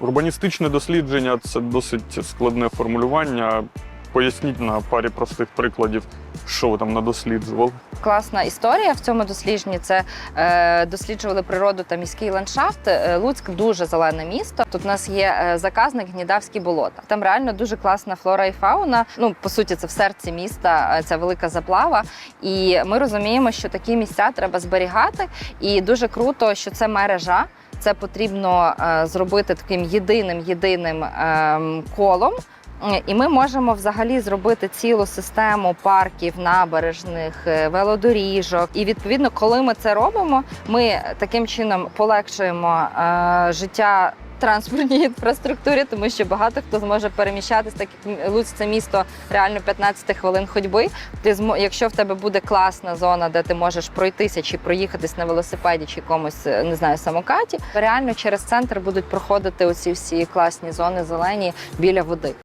Урбаністичне дослідження це досить складне формулювання. Поясніть на парі простих прикладів, що ви там надосліджували. Класна історія в цьому дослідженні. Це е, досліджували природу та міський ландшафт. Е, Луцьк дуже зелене місто. Тут у нас є е, заказник Гнідавські болота. Там реально дуже класна флора і фауна. Ну по суті, це в серці міста. Це велика заплава. І ми розуміємо, що такі місця треба зберігати. І дуже круто, що це мережа. Це потрібно е, зробити таким єдиним єдиним ем, колом. І ми можемо взагалі зробити цілу систему парків, набережних, е, велодоріжок. І відповідно, коли ми це робимо, ми таким чином полегшуємо е, життя. Транспортній інфраструктурі, тому що багато хто зможе переміщатись, так як Луць це місто реально 15 хвилин ходьби. Ти якщо в тебе буде класна зона, де ти можеш пройтися чи проїхатись на велосипеді чи комусь е, не знаю самокаті, реально через центр будуть проходити оці всі класні зони зелені біля води.